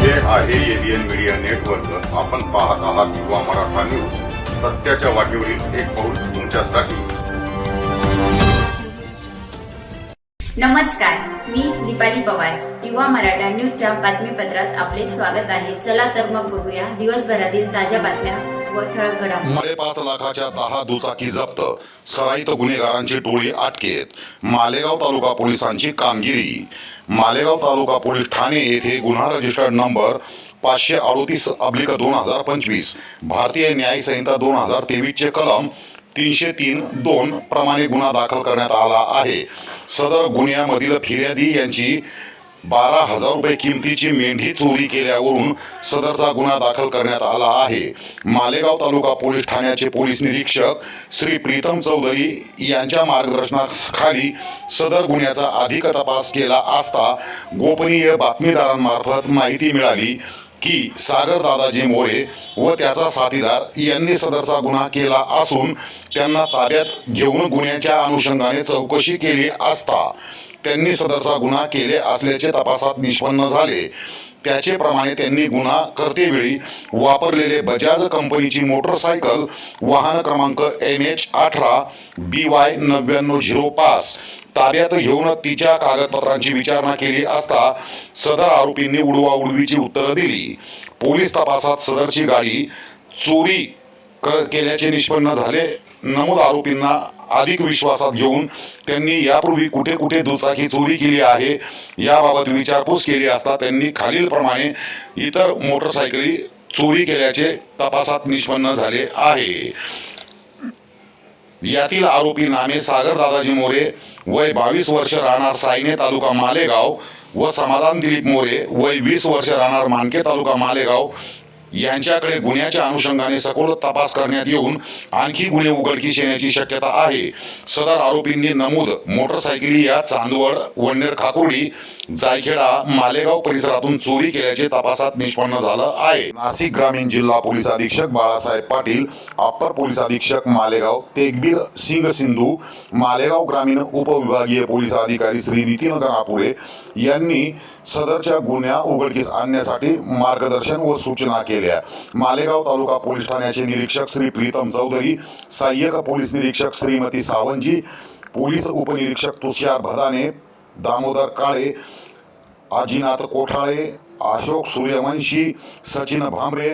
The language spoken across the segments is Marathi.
हे आहे एबीएन मीडिया नेटवर्क आपण पाहत आहात युवा मराठा न्यूज सत्याच्या वाटेवरील एक पाऊल तुमच्यासाठी. नमस्कार मी दीपाली पवार. युवा मराठा न्यूजच्या बातमीपत्रात आपले स्वागत आहे. चला तर मग बघूया दिवसभरातील ताज्या बातम्या. व पाच लाखाच्या दहा दुचाकी जप्त. सराईत गुन्हेगारांची टोळी अटकेत. मालेगाव तालुका पोलिसांची कामगिरी. मालेगाव तालुका पोलीस ठाणे येथे गुन्हा रजिस्टर्ड नंबर पाचशे अडोतीस अब्लिक दोन हजार पंचवीस. भारतीय न्याय संहिता दोन हजार तेवीसचे कलम तीनशे तीन दोन प्रमाणे गुन्हा दाखल करण्यात आला आहे. सदर गुन्ह्यामधील फिर्यादी यांची बारा हजार रुपये किमतीची मेंढी चोरी केल्यावरून सदरचा गुन्हा दाखल करण्यात आला आहे. मालेगाव तालुका पोलीस ठाण्याचे पोलीस निरीक्षक श्री प्रीतम चौधरी यांच्या मार्गदर्शनाखाली सदर गुन्ह्याचा अधिक तपास केला असता गोपनीय बातमीदारांमार्फत माहिती मिळाली की सागर दादाजी मोरे व त्याचा साथीदार यांनी सदरचा गुन्हा केला असून त्यांना ताब्यात घेऊन गुन्ह्याच्या अनुषंगाने चौकशी केली असता त्यांनी सदरचा गुन्हा केले असल्याचे तपासात निष्पन्न झाले. त्याचेप्रमाणे त्यांनी गुन्हा करतेवेळी वापरलेले बजाज कंपनीची मोटरसायकल वाहन क्रमांक एम एच अठरा बी वाय नव्याण्णव झिरो पाच ताब्यात घेऊन तिच्या कागदपत्रांची विचारणा केली असता सदर आरोपींनी उडवाउडवीची उत्तरं दिली. पोलीस तपासात सदरची गाडी चोरी केल्याचे निष्पन्न झाले. नमूद आरोपींना अधिक विश्वासात घेऊन त्यांनी यापूर्वी कुठे कुठे दुचाकी चोरी केली आहे याबाबत विचारपूस केली असता त्यांनी खालीलप्रमाणे इतर मोटरसायकली चोरी केल्याचे तपासात निष्पन्न झाले आहे. यातील आरोपी नामे सागर दादाजी मोरे वय बावीस वर्ष राहणार सायने तालुका मालेगाव व समाधान दिलीप मोरे वय वीस वर्ष राहणार मानके तालुका मालेगाव यांच्याकडे गुन्ह्याच्या अनुषंगाने सखोल तपास करण्यात येऊन आणखी गुन्हे उघडकीस येण्याची शक्यता आहे. सदर आरोपींनी नमूद मोटरसायकली या चांदवड वंडेर खाकुर्डी जायखेडा मालेगाव परिसरातून चोरी केल्याचे तपासात निष्पन्न झालं आहे. नाशिक ग्रामीण जिल्हा पोलीस अधीक्षक बाळासाहेब पाटील अप्पर पोलीस अधीक्षक मालेगाव तेगबीर सिंग सिंधू मालेगाव ग्रामीण उपविभागीय पोलीस अधिकारी श्री नितीन गणापुरे यांनी सदरच्या गुन्ह्या उघडकीस आणण्यासाठी मार्गदर्शन व सूचना केल्या. मालेगाव तालुका पोलीस ठाण्याचे निरीक्षक श्री प्रीतम चौधरी सहाय्यक पोलीस निरीक्षक श्रीमती सावंजी पोलीस उपनिरीक्षक तुषार भदाने दामोदर काळे आजीनाथ कोठाळे अशोक सूर्यवंशी सचिन भांबरे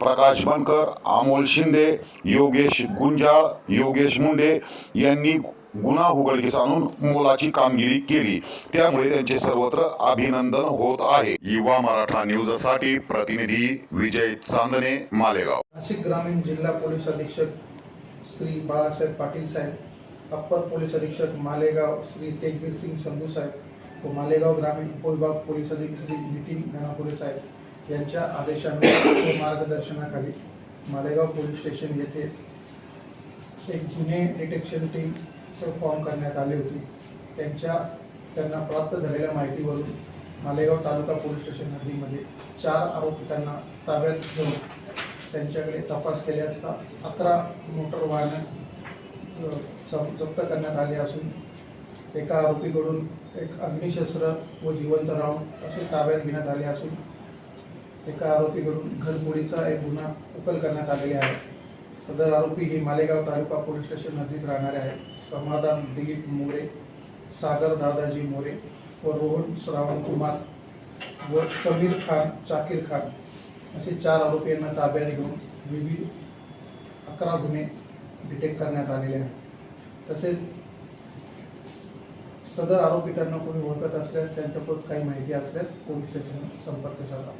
प्रकाश बनकर अमोल शिंदे योगेश गुंजाळ योगेश मुंडे यांनी गुन्हा उघडकीस आणून मोलाची कामगिरी केली. त्यामुळे त्यांचे सर्वत्र अभिनंदन होत आहे. युवा मराठा न्यूजसाठी प्रतिनिधी विजय चांदणे मालेगाव. नाशिक ग्रामीण जिल्हा पोलीस अधीक्षक श्री बाळासाहेब पाटील साहेब अप्पर पोलीस अधीक्षक मालेगाव श्री तेजवीर सिंग संधू साहेब व मालेगाव ग्रामीण उपविभाग पोलीस अधीक्षक श्री नितीन गणापुरे साहेब यांच्या आदेशानुसार व मार्गदर्शनाखाली मालेगाव पोलीस स्टेशन येथे एक गुन्हे डिटेक्शन टीम फॉर्म करण्यात आले होते. त्यांच्या त्यांना प्राप्त झालेल्या माहितीवरून मालेगाव तालुका पोलीस स्टेशन हद्दीमध्ये चार आरोपितांना ताब्यात घेऊन त्यांच्याकडे तपास केले असता अकरा मोटर वाहनं जप्त करण्यात आले असून एका आरोपीकडून एक अग्निशस्त्र व जिवंत राऊंड असे ताब्यात घेण्यात आले असून एका आरोपीकडून घरफोडीचा एक गुन्हा उकल करण्यात आलेला आहे. सदर आरोपी हे मालेगाव तालुका पोलीस स्टेशन नजीक राहणारे आहेत. समाधान दिलीप मोरे सागर दादाजी मोरे व रोहन श्रावण कुमार व समीर खान जाकीर खान असे चार आरोपी यांना ताब्यात घेऊन विविध अकरा गुन्हे डिटेक्ट करण्यात आलेले आहेत. तसेच सदर आरोपी त्यांना कोणी ओळखत असल्यास त्यांच्याकडून काही माहिती असल्यास पोलीस स्टेशन संपर्क साधा.